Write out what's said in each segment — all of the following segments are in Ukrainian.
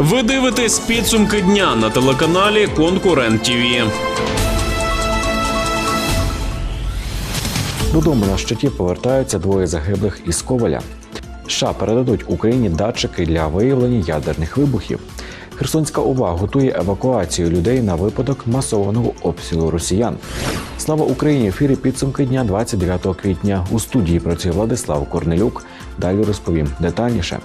Ви дивитесь підсумки дня на телеканалі Конкурент ТІВІ. Додому на щиті повертаються двоє загиблих із Коваля. США передадуть Україні датчики для виявлення ядерних вибухів. Херсонська ОВА готує евакуацію людей на випадок масованого обстрілу росіян. Слава Україні! Ефірі підсумки дня 29 квітня. У студії працює Владислав Корнелюк. Далі розповім детальніше.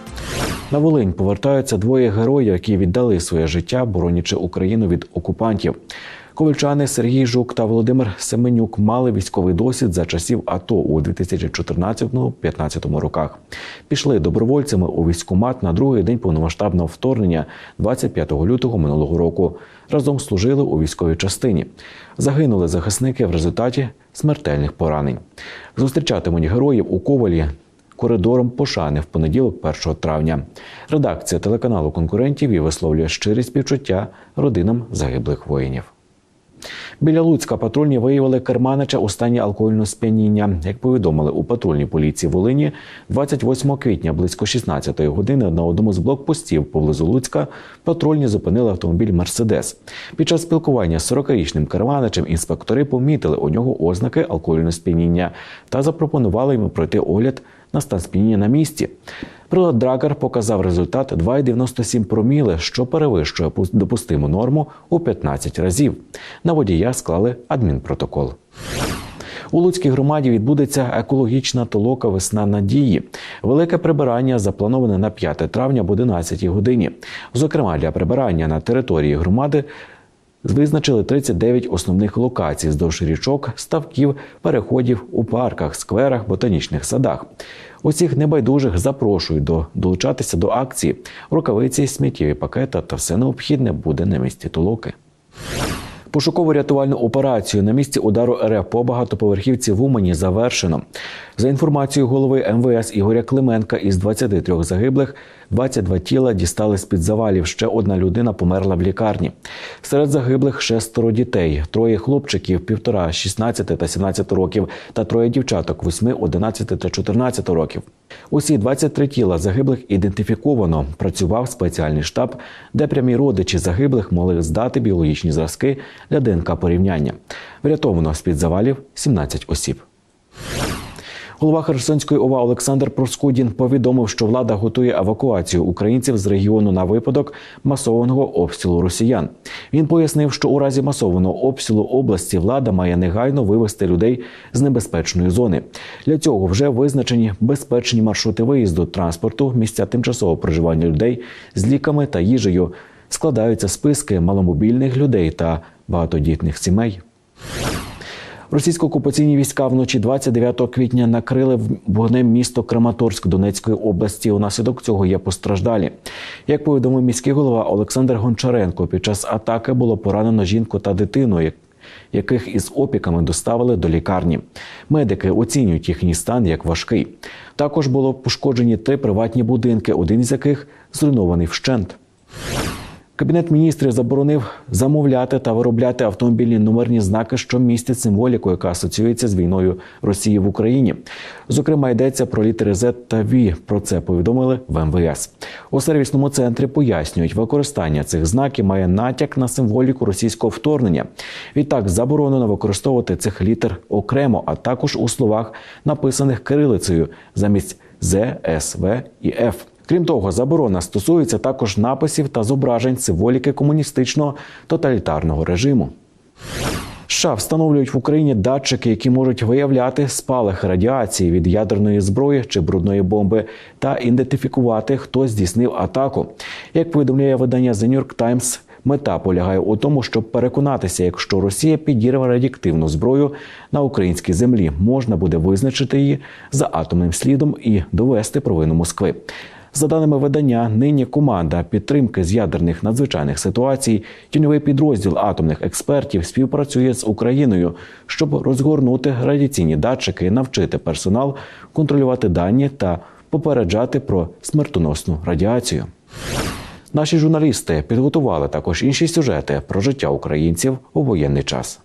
На Волинь повертаються двоє героїв, які віддали своє життя, боронячи Україну від окупантів. Ковальчани Сергій Жук та Володимир Семенюк мали військовий досвід за часів АТО у 2014-2015 роках. Пішли добровольцями у військкомат на другий день повномасштабного вторгнення 25 лютого минулого року. Разом служили у військовій частині. Загинули захисники в результаті смертельних поранень. Зустрічатимуть героїв у Ковалі коридором пошани в понеділок, 1 травня. Редакція телеканалу конкурентів і висловлює щирі співчуття родинам загиблих воїнів. Біля Луцька патрульні виявили керманича у стані алкогольного сп'яніння. Як повідомили у патрульній поліції Волині, 28 квітня близько 16-ї години на одному з блокпостів поблизу Луцька патрульні зупинили автомобіль Мерседес. Під час спілкування з 40-річним керманичем інспектори помітили у нього ознаки алкогольного сп'яніння та запропонували йому пройти огляд на стан сп'яніння на місці. Прилад Драгер показав результат 2,97 проміли, що перевищує допустиму норму у 15 разів. На водія склали адмінпротокол. У Луцькій громаді відбудеться екологічна толока Весна надії. Велике прибирання заплановане на 5 травня об 11 годині. Зокрема, для прибирання на території громади Визначили 39 основних локацій здовж річок, ставків, переходів у парках, скверах, ботанічних садах. Усіх небайдужих запрошують до долучатися до акції. Рукавиці, сміттєві пакети та все необхідне буде на місці толоки. Пошуково-рятувальну операцію на місці удару РФ по багатоповерхівці в Умані завершено. За інформацією голови МВС Ігоря Клименка, із 23 загиблих 22 тіла дістали з під завалів. Ще одна людина померла в лікарні. Серед загиблих шестеро дітей, троє хлопчиків, півтора, 16 та 17 років, та троє дівчаток 8, 11 та 14 років. Усі 23 тіла загиблих ідентифіковано. Працював спеціальний штаб, де прямі родичі загиблих могли здати біологічні зразки для ДНК порівняння. Врятовано з під завалів 17 осіб. Голова Херсонської ОВА Олександр Проскудін повідомив, що влада готує евакуацію українців з регіону на випадок масованого обстрілу росіян. Він пояснив, що у разі масованого обстрілу області влада має негайно вивести людей з небезпечної зони. Для цього вже визначені безпечні маршрути виїзду транспорту, місця тимчасового проживання людей з ліками та їжею. Складаються списки маломобільних людей та багатодітних сімей. Російсько-окупаційні війська вночі 29 квітня накрили вогнем місто Краматорськ Донецької області. Унаслідок цього є постраждалі. Як повідомив міський голова Олександр Гончаренко, під час атаки було поранено жінку та дитину, яких із опіками доставили до лікарні. Медики оцінюють їхній стан як важкий. Також було пошкоджені три приватні будинки, один із яких зруйнований вщент. Кабінет міністрів заборонив замовляти та виробляти автомобільні номерні знаки, що містять символіку, яка асоціюється з війною Росії в Україні. Зокрема, йдеться про літери Z та V. Про це повідомили в МВС. У сервісному центрі пояснюють, використання цих знаків має натяк на символіку російського вторгнення. Відтак заборонено використовувати цих літер окремо, а також у словах, написаних кирилицею замість З, С, В і Ф. Крім того, заборона стосується також написів та зображень символіки комуністичного тоталітарного режиму. США встановлюють в Україні датчики, які можуть виявляти спалахи радіації від ядерної зброї чи брудної бомби, та ідентифікувати, хто здійснив атаку. Як повідомляє видання The New York Times, мета полягає у тому, щоб переконатися, якщо Росія підірве радіоактивну зброю на українській землі, можна буде визначити її за атомним слідом і довести провину Москви. За даними видання, нині команда підтримки з ядерних надзвичайних ситуацій, тіньовий підрозділ атомних експертів співпрацює з Україною, щоб розгорнути радіаційні датчики, навчити персонал контролювати дані та попереджати про смертоносну радіацію. Наші журналісти підготували також інші сюжети про життя українців у воєнний час.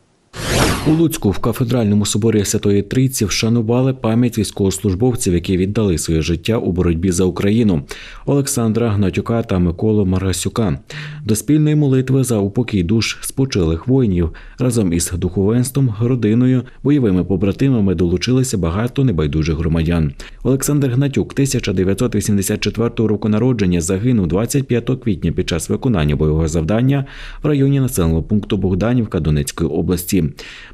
У Луцьку в кафедральному соборі Святої Трійці вшанували пам'ять військовослужбовців, які віддали своє життя у боротьбі за Україну Олександра Гнатюка та Миколу Маргасюка. До спільної молитви за упокій душ спочилих воїнів разом із духовенством, родиною, бойовими побратимами долучилися багато небайдужих громадян. Олександр Гнатюк, 1984 року народження, загинув 25 квітня під час виконання бойового завдання в районі населеного пункту Богданівка Донецької області.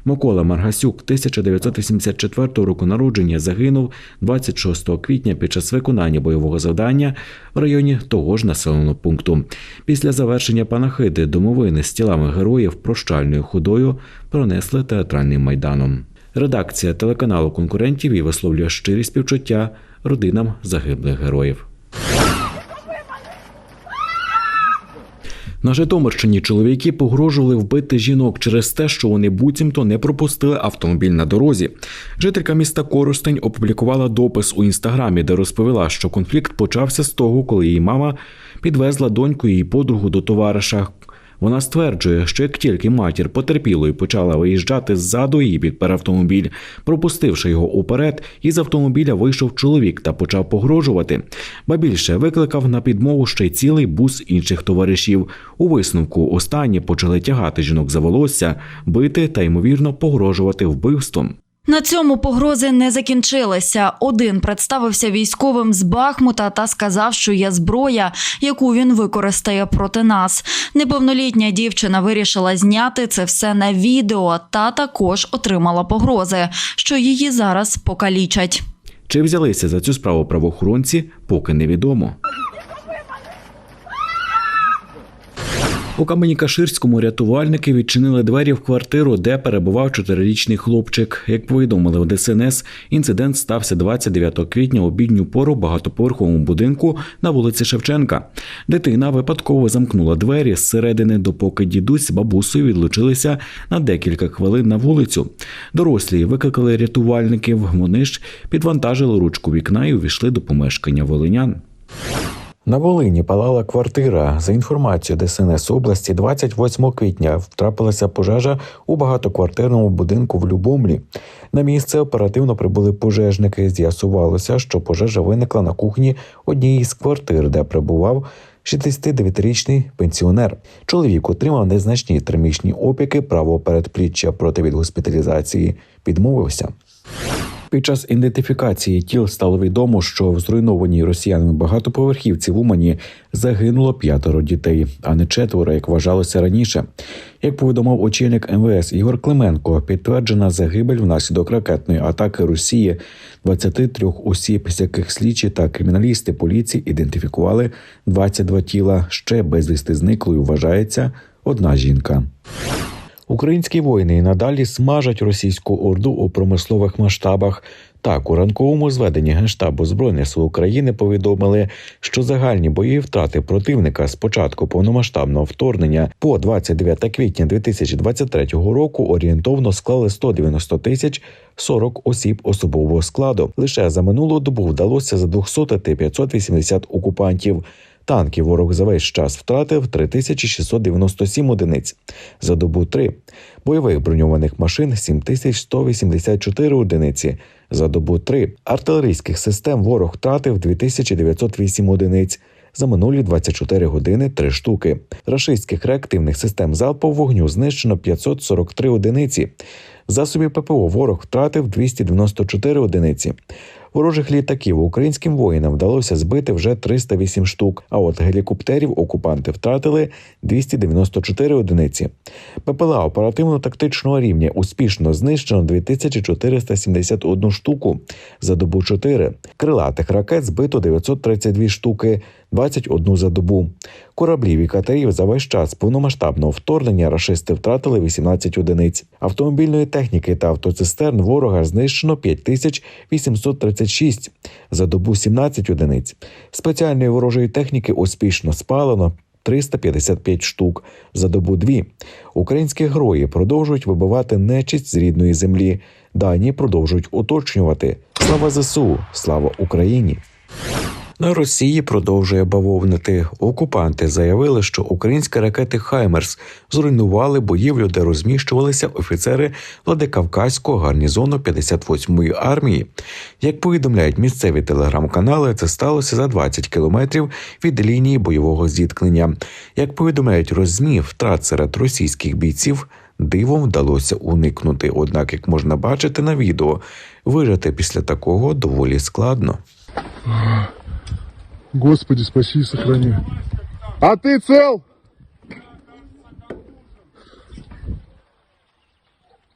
Микола Маргасюк, 1984 року народження, загинув 26 квітня під час виконання бойового завдання в районі того ж населеного пункту. Після завершення панахиди домовини з тілами героїв прощальною ходою пронесли театральним майданом. Редакція телеканалу конкурентів і висловлює щирі співчуття родинам загиблих героїв. На Житомирщині чоловіки погрожували вбити жінок через те, що вони буцімто не пропустили автомобіль на дорозі. Жителька міста Коростень опублікувала допис у інстаграмі, де розповіла, що конфлікт почався з того, коли її мама підвезла доньку і її подругу до товариша. Вона стверджує, що як тільки матір потерпілої почала виїжджати ззаду, її підпер автомобіль. Пропустивши його уперед, із автомобіля вийшов чоловік та почав погрожувати. Ба більше викликав на підмогу ще й цілий бус інших товаришів. У висновку останні почали тягати жінок за волосся, бити та ймовірно погрожувати вбивством. На цьому погрози не закінчилися. Один представився військовим з Бахмута та сказав, що є зброя, яку він використає проти нас. Неповнолітня дівчина вирішила зняти це все на відео та також отримала погрози, що її зараз покалічать. Чи взялися за цю справу правоохоронці, поки невідомо. У Камені-Каширському рятувальники відчинили двері в квартиру, де перебував чотирирічний хлопчик. Як повідомили в ДСНС, інцидент стався 29 квітня у бідню пору багатоповерховому будинку на вулиці Шевченка. Дитина випадково замкнула двері зсередини, допоки дідусь з бабусею відлучилися на декілька хвилин на вулицю. Дорослі викликали рятувальників. Вони ж підвантажили ручку вікна і увійшли до помешкання волинян. На Волині палала квартира. За інформацією ДСНС області, 28 квітня втрапилася пожежа у багатоквартирному будинку в Любомлі. На місце оперативно прибули пожежники. З'ясувалося, що пожежа виникла на кухні однієї з квартир, де прибував 69-річний пенсіонер. Чоловік отримав незначні термічні опіки, право передпліччя проти від госпіталізації відмовився. Під час ідентифікації тіл стало відомо, що в зруйнованій росіянами багатоповерхівці в Умані загинуло п'ятеро дітей, а не четверо, як вважалося раніше. Як повідомив очільник МВС Ігор Клименко, підтверджена загибель внаслідок ракетної атаки Росії 23 осіб, з яких слідчі та криміналісти поліції ідентифікували 22 тіла. Ще безвісти зниклою вважається одна жінка. Українські воїни і надалі смажать російську орду у промислових масштабах. Так, у ранковому зведенні Генштабу Збройних сил України повідомили, що загальні бойові втрати противника з початку повномасштабного вторгнення по 29 квітня 2023 року орієнтовно склали 190 тисяч 40 осіб особового складу. Лише за минулу добу вдалося задухсотити 580 окупантів. Танків ворог за весь час втратив 3697 одиниць, за добу 3. Бойових броньованих машин 7184 одиниці, за добу 3. Артилерійських систем ворог втратив 2908 одиниць, за минулі 24 години 3 штуки. Рашистських реактивних систем залпового вогню знищено 543 одиниці. Засобів ППО ворог втратив 294 одиниці. Ворожих літаків українським воїнам вдалося збити вже 308 штук. А от гелікоптерів окупанти втратили 294 одиниці. ППЛА оперативно-тактичного рівня успішно знищено 2471 штуку за добу 4. Крилатих ракет збито 932 штуки, 21 за добу. Кораблів і катерів за весь час повномасштабного вторгнення рашисти втратили 18 одиниць. Автомобільної техніки та автоцистерн ворога знищено 5836, за добу 17 одиниць. Спеціальної ворожої техніки успішно спалено 355 штук, за добу 2. Українські герої продовжують вибивати нечисть з рідної землі. Дані продовжують уточнювати. Слава ЗСУ! Слава Україні! На Росії продовжує бавовнити. Окупанти заявили, що українські ракети Хаймерс зруйнували будівлю, де розміщувалися офіцери Владикавказького гарнізону 58-ї армії. Як повідомляють місцеві телеграм-канали, це сталося за 20 кілометрів від лінії бойового зіткнення. Як повідомляють розмі, втрат серед російських бійців дивом вдалося уникнути. Однак, як можна бачити на відео, вижити після такого доволі складно. Господи, спаси и сохрани. А ты цел?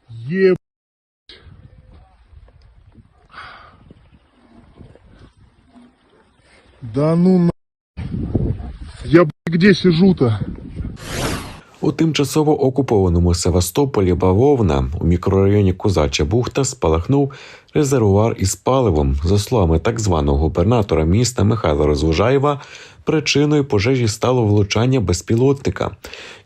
Еб... Да ну на... Я, где сижу-то? У тимчасово окупованому Севастополі Бавовна у мікрорайоні Козача Бухта спалахнув резервуар із паливом. За словами так званого губернатора міста Михайла Розвожаєва, причиною пожежі стало влучання безпілотника.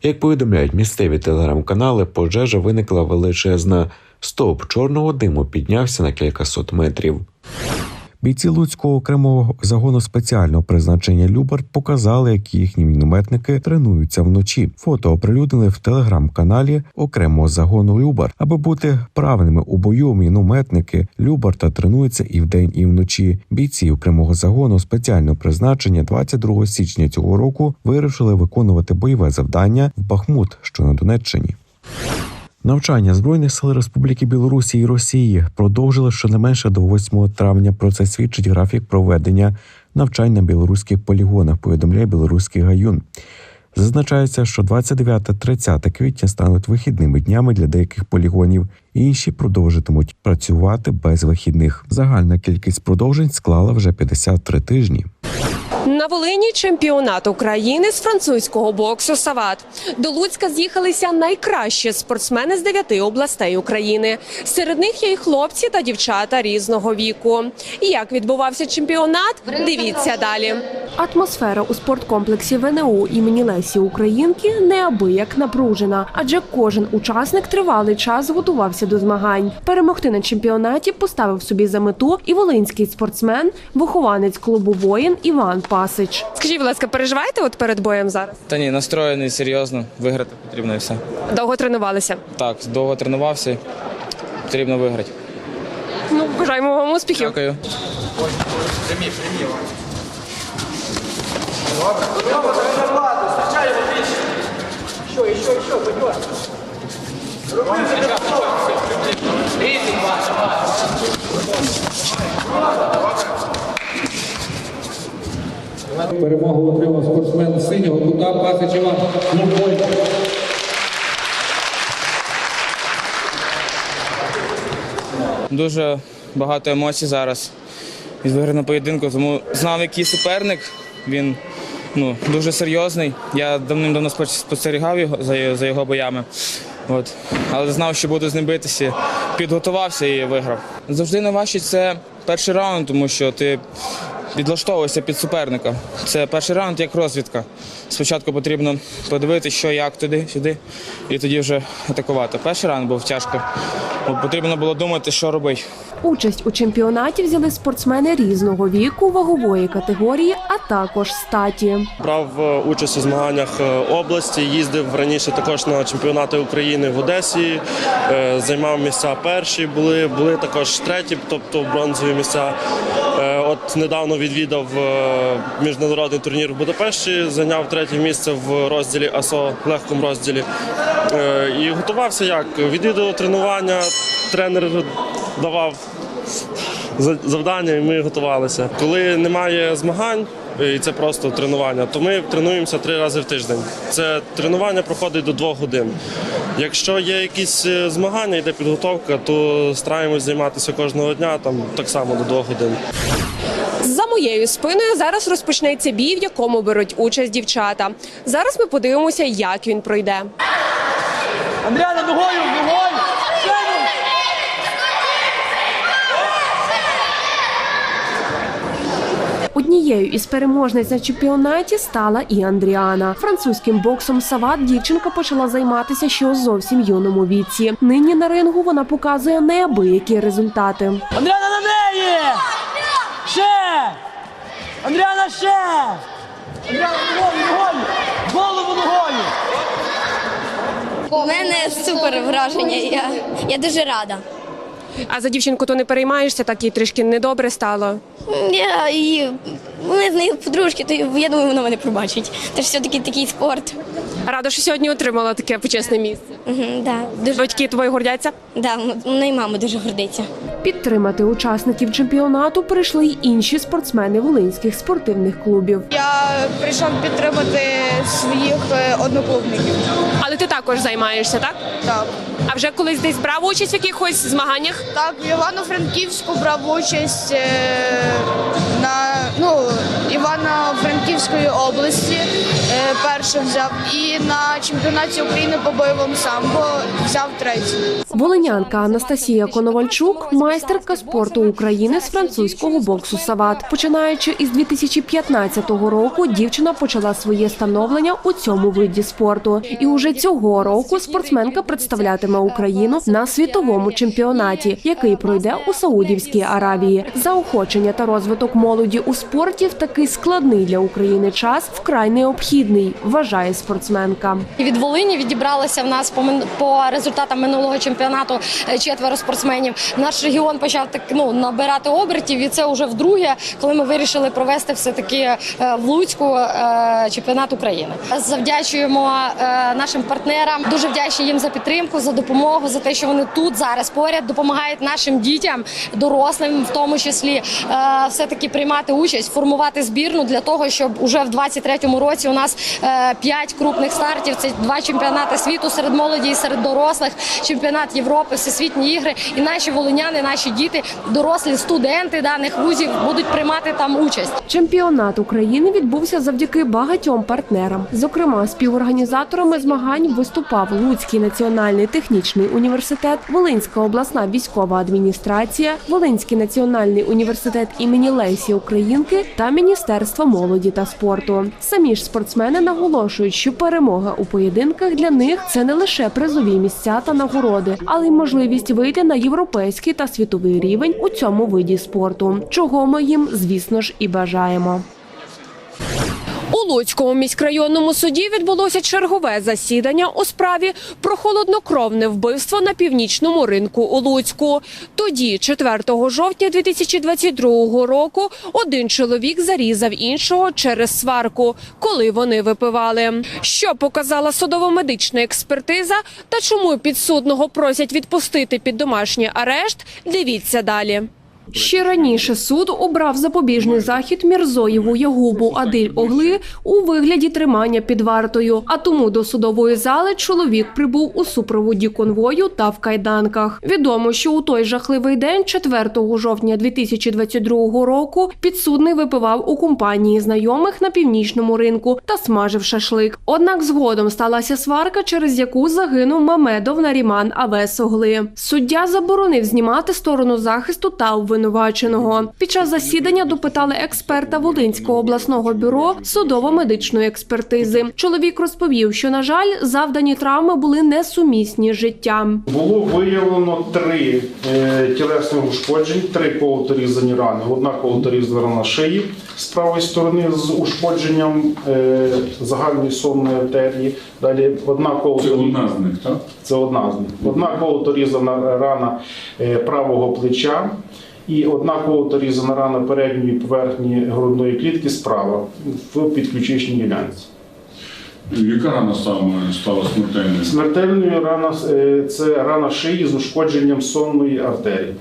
Як повідомляють місцеві телеграм-канали, пожежа виникла величезна. Стовп чорного диму піднявся на кількасот метрів. Бійці Луцького окремого загону спеціального призначення Любард показали, як їхні мінометники тренуються вночі. Фото оприлюднили в телеграм-каналі окремого загону Любард. Аби бути правильними у бою, мінометники Любарта тренуються і вдень, і вночі. Бійці окремого загону спеціального призначення 22 січня цього року вирішили виконувати бойове завдання в Бахмут, що на Донеччині. Навчання збройних сил Республіки Білорусі і Росії продовжили щонайменше до 8 травня. Про це свідчить графік проведення навчань на білоруських полігонах. Повідомляє білоруський гаюн. Зазначається, що 29-30 квітня стануть вихідними днями для деяких полігонів. Інші продовжитимуть працювати без вихідних. Загальна кількість продовжень склала вже 53 тижні. На Волині чемпіонат України з французького боксу Сават. До Луцька з'їхалися найкращі спортсмени з дев'яти областей України. Серед них є й хлопці та дівчата різного віку. Як відбувався чемпіонат? Дивіться далі. Атмосфера у спорткомплексі ВНУ імені Лесі Українки неабияк напружена, адже кожен учасник тривалий час готувався до змагань. Перемогти на чемпіонаті поставив собі за мету і волинський спортсмен, вихованець клубу воїн Іван Пасич. Скажіть, будь ласка, переживаєте от перед боєм зараз? Та ні, настроєний серйозно, виграти потрібно і все. Довго тренувалися. Так, довго тренувався, потрібно виграти. Ну, бажаємо вам успіхів. Дякую. Перемогу отримав спортсмен синього кута Пасич Іван. Дуже багато емоцій зараз від виграного поєдинку, тому знав, який суперник. Він ну, дуже серйозний. Я давним-давно спостерігав його за, за його боями. От. Але знав, що буду з ним битися. Підготувався і виграв. Завжди найважче це перший раунд, тому що ти підлаштовуєшся під суперника. Це перший раунд як розвідка. Спочатку потрібно подивитися, що як туди, сюди, і тоді вже атакувати. Перший раунд був тяжко. бо Потрібно було думати, що робити. Участь у чемпіонаті взяли спортсмени різного віку, вагової категорії, а також статі. Брав е, участь у змаганнях е, області, їздив раніше також на чемпіонати України в Одесі, е, займав місця перші, були, були також треті, тобто бронзові місця. От недавно відвідав е, міжнародний турнір в Будапешті, зайняв третє місце в розділі АСО, легкому розділі. Е, І готувався як? Відвідував тренування, тренер давав за- завдання, і ми готувалися. Коли немає змагань, і це просто тренування, то ми тренуємося три рази в тиждень. Це тренування проходить до двох годин. Якщо є якісь е, змагання, йде підготовка, то стараємось займатися кожного дня, там так само до двох годин. За моєю спиною зараз розпочнеться бій, в якому беруть участь дівчата. Зараз ми подивимося, як він пройде. Андріана, ногою, ногою! Однією із переможниць на чемпіонаті стала і Андріана. Французьким боксом Сават дівчинка почала займатися ще у зовсім юному віці. Нині на рингу вона показує неабиякі результати. Андріана на неї! Ще! Андріана ще! Андріана, ногою, ногою! Голову ногою! У мене супер враження. Я, я дуже рада. А за дівчинку то не переймаєшся, так їй трішки недобре стало. Я і ми з нею подружки, то я думаю, вона мене пробачить. Це ж все-таки такий спорт. Рада, що сьогодні отримала таке почесне місце. Угу, да, дуже, Батьки твої гордяться. да, вона і мама дуже гордиться. Підтримати учасників чемпіонату прийшли й інші спортсмени волинських спортивних клубів. Я прийшов підтримати своїх е, одноклубників. Але ти також займаєшся, так? Так. А вже колись десь брав участь в якихось змаганнях? Так, в Івано-Франківську брав участь е, на ну, Івано-Франківської області. Е, перше взяв і на чемпіонаті України по бойовому самбо взяв третій. Волинянка Анастасія Коновальчук, майстерка спорту України з французького боксу Сават. Починаючи із 2015 року, дівчина почала своє становлення у цьому виді спорту. І уже цього року спортсменка представлятиме Україну на світовому чемпіонаті, який пройде у Саудівській Аравії. Заохочення та розвиток молоді у спорті в такий складний для України час вкрай необхідний, вважає спортсменка. Від Волині відібралося в нас по, результатам минулого чемпіонату е, четверо спортсменів. Наш регіон почав так ну набирати обертів, і це вже вдруге, коли ми вирішили провести все таки в Луцьку е, чемпіонат України. Завдячуємо е, нашим партнерам. Дуже вдячні їм за підтримку, за допомогу, за те, що вони тут зараз поряд допомагають нашим дітям, дорослим, в тому числі все таки приймати участь, формувати збірну для того, щоб уже в 23-му році у нас е, п'ять крупних стартів. Це два чемпіонати світу серед молоді і серед дорослих, чемпіонат Європи, всесвітні ігри. І наші волиняни, наші діти, дорослі студенти даних вузів будуть приймати там участь. Чемпіонат України відбувся завдяки багатьом партнерам. Зокрема, співорганізаторами змагань виступав Луцький національний технічний університет, Волинська обласна військова адміністрація, Волинський національний університет імені Лесі Українки та Міністерство молоді та спорту. Самі ж спортсмени наголошують, що перемога у поєдинках для них це не лише призові місця та нагороди, але й можливість вийти на європейський та світовий рівень у цьому виді спорту, чого ми їм, звісно ж, і бажаємо. У Луцькому міськрайонному суді відбулося чергове засідання у справі про холоднокровне вбивство на північному ринку у Луцьку. Тоді, 4 жовтня 2022 року, один чоловік зарізав іншого через сварку, коли вони випивали. Що показала судово-медична експертиза та чому підсудного просять відпустити під домашній арешт, дивіться далі. Ще раніше суд обрав запобіжний захід Мірзоєву Ягубу Адиль Огли у вигляді тримання під вартою. А тому до судової зали чоловік прибув у супроводі конвою та в кайданках. Відомо, що у той жахливий день, 4 жовтня 2022 року, підсудний випивав у компанії знайомих на північному ринку та смажив шашлик. Однак згодом сталася сварка, через яку загинув Мамедов Наріман Авес Огли. Суддя заборонив знімати сторону захисту та обвинуваченого. Під час засідання допитали експерта Волинського обласного бюро судово-медичної експертизи. Чоловік розповів, що на жаль, завдані травми були несумісні з життям. Було виявлено три е, тілесних ушкоджень, три колоторізані рани. Одна колоторізана рана шиї з правої сторони з ушкодженням е, загальної сонної артерії. Далі одна колоторізана з них, так? Це одна з них. Одна колоторізана рана е, правого плеча і однаково дорізана рана передньої поверхні грудної клітки справа в підключичній ділянці. Яка рана саме стала смертельною? Смертельною рана е, це рана шиї з ушкодженням сонної артерії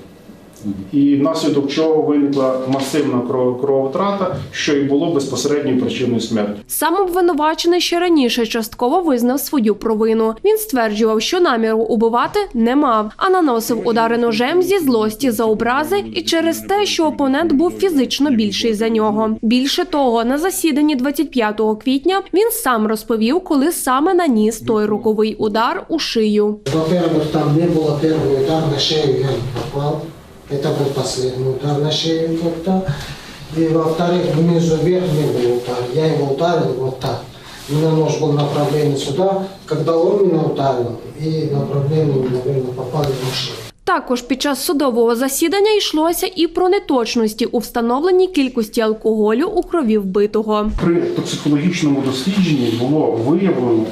І внаслідок чого виникла масивна кров- кровотрата, що і було безпосередньою причиною смерті. Сам обвинувачений ще раніше частково визнав свою провину. Він стверджував, що наміру убивати не мав, а наносив удари ножем зі злості за образи і через те, що опонент був фізично більший за нього. Більше того, на засіданні 25 квітня він сам розповів, коли саме наніс той руковий удар у шию. Во-первых, там не было первый удар на шею, я не попал. Это был последний удар на шею как-то. И во-вторых, внизу вверх не был удар. Я его ударил вот так. У меня нож был направлен сюда. Когда он меня ударил, и направление, наверное, попали в шею. Також під час судового засідання йшлося і про неточності у встановленні кількості алкоголю у крові вбитого. При токсикологічному дослідженні було виявлено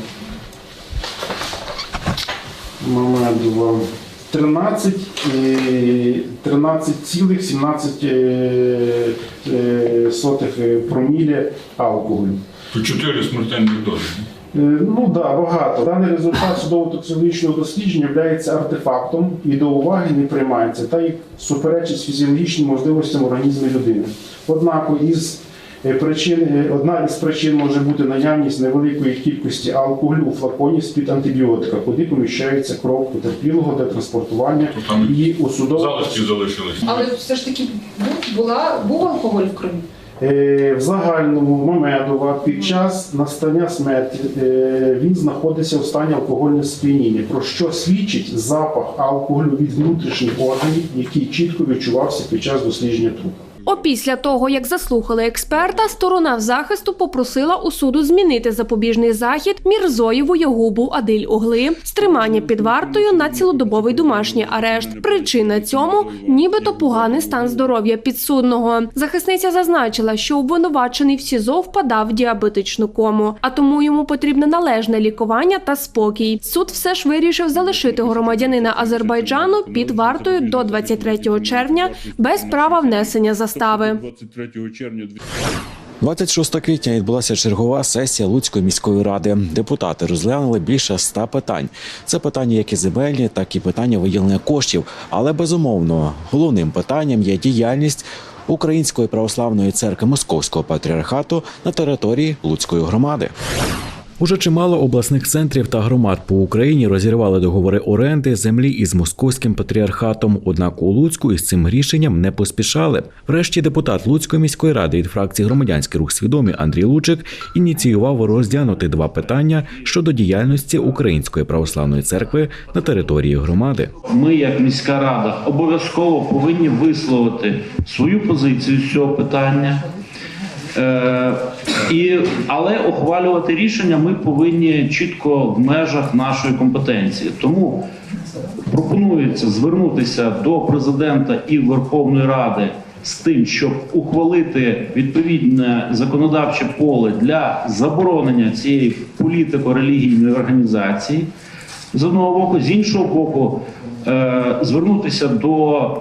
Мамедова 13, е, 13,17 е, е, сотих е, промілі алкоголю. Чотири смертельних дози. Е, Ну да, багато. Даний результат судово-токсикологічного дослідження є артефактом і до уваги не приймається, та й суперечить фізіологічним можливостям організму людини. Однак із причин, е, одна із причин може бути наявність невеликої кількості алкоголю у флаконі з-під антибіотика, куди поміщається кров потерпілого для транспортування і у судово Залишки залишились. Але все ж таки був, була, був алкоголь в крові. Е, В загальному Мамедова під час настання смерті е, він знаходився в стані алкогольного сп'яніння, про що свідчить запах алкоголю від внутрішніх органів, який чітко відчувався під час дослідження трупа. Опісля того, як заслухали експерта, сторона захисту попросила у суду змінити запобіжний захід Мірзоєву Ягубу Адиль Огли з тримання під вартою на цілодобовий домашній арешт. Причина цьому нібито поганий стан здоров'я підсудного. Захисниця зазначила, що обвинувачений в СІЗО впадав в діабетичну кому, а тому йому потрібне належне лікування та спокій. Суд все ж вирішив залишити громадянина Азербайджану під вартою до 23 червня без права внесення застави. 23 червня 26 квітня відбулася чергова сесія Луцької міської ради. Депутати розглянули більше ста питань. Це питання як і земельні, так і питання виділення коштів. Але безумовно головним питанням є діяльність Української православної церкви Московського патріархату на території Луцької громади. Уже чимало обласних центрів та громад по Україні розірвали договори оренди землі із московським патріархатом. Однак у Луцьку із цим рішенням не поспішали. Врешті депутат Луцької міської ради від фракції Громадянський рух свідомий Андрій Лучик ініціював розглянути два питання щодо діяльності Української православної церкви на території громади. Ми, як міська рада, обов'язково повинні висловити свою позицію з цього питання. Е, і, але ухвалювати рішення ми повинні чітко в межах нашої компетенції. Тому пропонується звернутися до президента і Верховної Ради з тим, щоб ухвалити відповідне законодавче поле для заборонення цієї політико-релігійної організації з одного боку, з іншого боку, е, звернутися до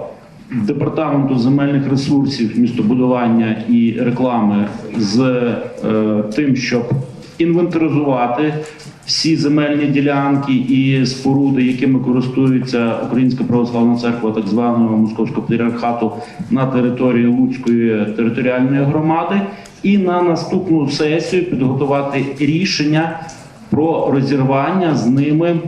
департаменту земельних ресурсів, містобудування і реклами з е, тим, щоб інвентаризувати всі земельні ділянки і споруди, якими користується Українська православна церква, так званого московського патріархату на території Луцької територіальної громади, і на наступну сесію підготувати рішення про розірвання з ними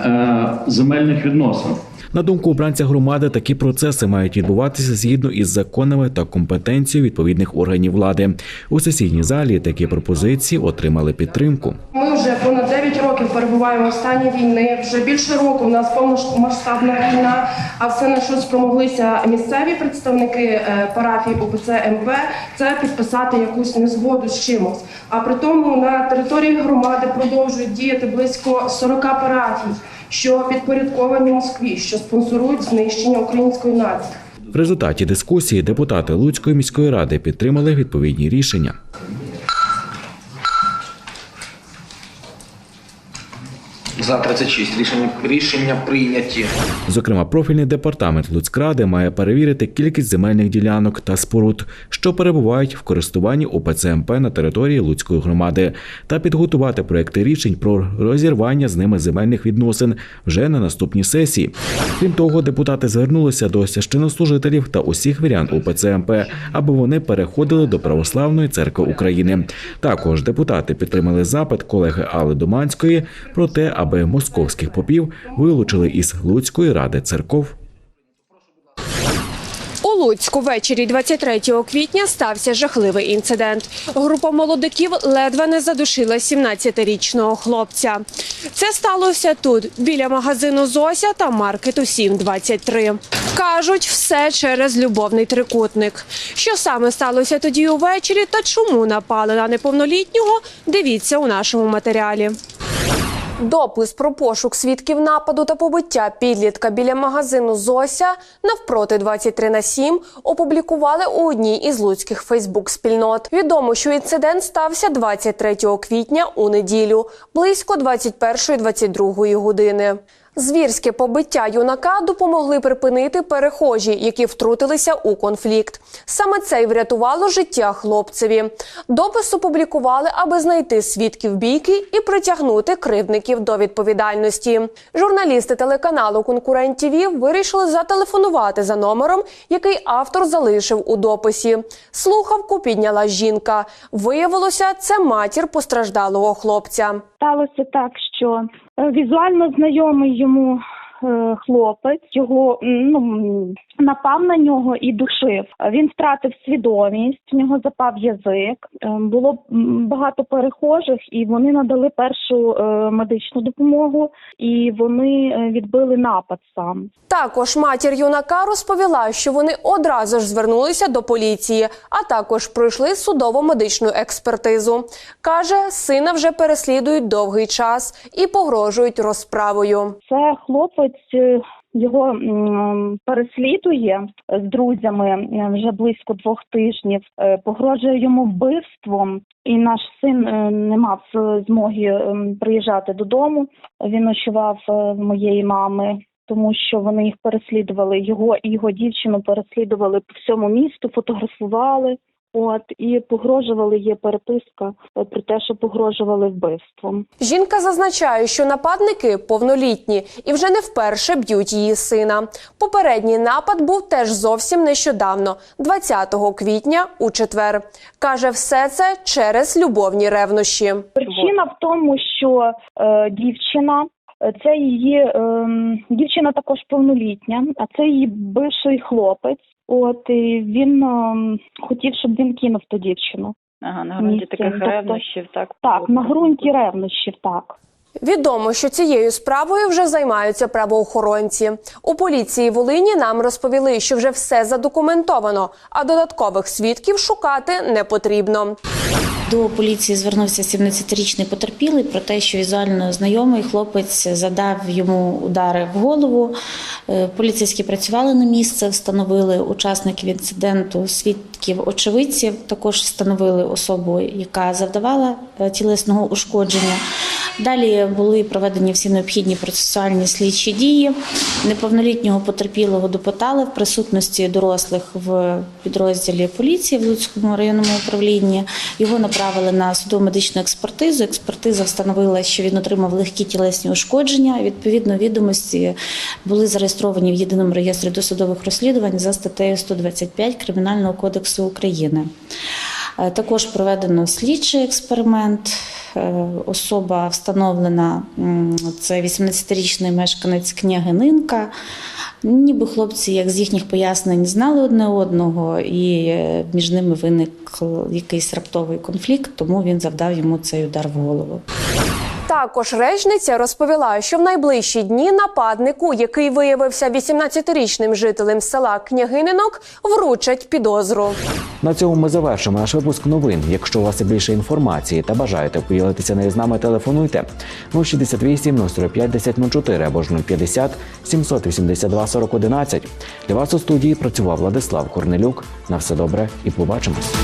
е, земельних відносин. На думку обранця громади, такі процеси мають відбуватися згідно із законами та компетенцією відповідних органів влади. У сесійній залі такі пропозиції отримали підтримку. Ми вже понад 9 років перебуваємо в стані війни. Вже більше року в нас повномасштабна війна. А все на що спромоглися місцеві представники е, парафії УПЦ МП, це підписати якусь незгоду з чимось. А при тому на території громади продовжують діяти близько 40 парафій, що підпорядковані Москві, що спонсорують знищення української нації. В результаті дискусії депутати Луцької міської ради підтримали відповідні рішення. За 36 рішення, рішення прийняті. Зокрема, профільний департамент Луцькради має перевірити кількість земельних ділянок та споруд, що перебувають в користуванні ОПЦ МП на території Луцької громади, та підготувати проекти рішень про розірвання з ними земельних відносин вже на наступній сесії. Крім того, депутати звернулися до священнослужителів та усіх вірян УПЦ МП, аби вони переходили до Православної церкви України. Також депутати підтримали запит колеги Алли Доманської про те, аби московських попів вилучили із Луцької ради церков. У Луцьку ввечері 23 квітня стався жахливий інцидент. Група молодиків ледве не задушила 17-річного хлопця. Це сталося тут, біля магазину Зося та маркету 723. Кажуть, все через любовний трикутник. Що саме сталося тоді увечері та чому напали на неповнолітнього, дивіться у нашому матеріалі. Допис про пошук свідків нападу та побиття підлітка біля магазину Зося навпроти 23 на 7 опублікували у одній із луцьких Фейсбук-спільнот. Відомо, що інцидент стався 23 квітня у неділю, близько 21-22 години. Звірське побиття юнака допомогли припинити перехожі, які втрутилися у конфлікт. Саме це й врятувало життя хлопцеві. Допис опублікували, аби знайти свідків бійки і притягнути кривдників до відповідальності. Журналісти телеканалу Конкурент ТІВІ вирішили зателефонувати за номером, який автор залишив у дописі. Слухавку підняла жінка. Виявилося, це матір постраждалого хлопця. Сталося так, що візуально знайомий йому е, хлопець. Його ну, напав на нього і душив. Він втратив свідомість, в нього запав язик. Е, Було багато перехожих, і вони надали першу е, медичну допомогу, і вони е, відбили напад сам. Також матір юнака розповіла, що вони одразу ж звернулися до поліції, а також пройшли судово-медичну експертизу. Каже, сина вже переслідують довгий час і погрожують розправою. Це хлопець. Його переслідує з друзями е, вже близько двох тижнів. Е, Погрожує йому вбивством, і наш син е, не мав змоги приїжджати додому. Він ночував моєї мами. Тому що вони їх переслідували, його і його дівчину переслідували по всьому місту, фотографували. От і погрожували. Є переписка е, про те, що погрожували вбивством. Жінка зазначає, що нападники повнолітні і вже не вперше б'ють її сина. Попередній напад був теж зовсім нещодавно, 20 квітня у четвер. Каже, все це через любовні ревнощі. Причина в тому, що е, дівчина. е, Це її е, дівчина також повнолітня, а це її бивший хлопець. От і він е, хотів, щоб він кинув ту дівчину. Ага, на ґрунті Місцем. таких Тобто- ревнощів, так? Так, на ґрунті ревнощів, так. Відомо, що цією справою вже займаються правоохоронці. У поліції Волині нам розповіли, що вже все задокументовано, а додаткових свідків шукати не потрібно. До поліції звернувся 17-річний потерпілий про те, що візуально знайомий хлопець задав йому удари в голову. Е, Поліцейські працювали на місце, встановили учасників інциденту, свідків, очевидців. Також встановили особу, яка завдавала е, тілесного ушкодження. Далі були проведені всі необхідні процесуальні слідчі дії. Неповнолітнього потерпілого допитали в присутності дорослих в підрозділі поліції в Луцькому районному управлінні. Його направили на судово-медичну експертизу. Експертиза встановила, що він отримав легкі тілесні ушкодження. Відповідно, відомості були зареєстровані в єдиному реєстрі досудових розслідувань за статтею 125 Кримінального кодексу України. Е, Також проведено слідчий експеримент. Е, Особа встановлена це 18-річний мешканець княгининка. Ніби хлопці, як з їхніх пояснень, знали одне одного, і е, між ними виник якийсь раптовий конфлікт, тому він завдав йому цей удар в голову. Також речниця розповіла, що в найближчі дні нападнику, який виявився 18-річним жителем села Княгининок, вручать підозру. На цьому ми завершимо наш випуск новин. Якщо у вас є більше інформації та бажаєте поділитися нею з нами, телефонуйте 068 045 1004 або ж 050 782 4011. Для вас у студії працював Владислав Корнелюк. На все добре і побачимось.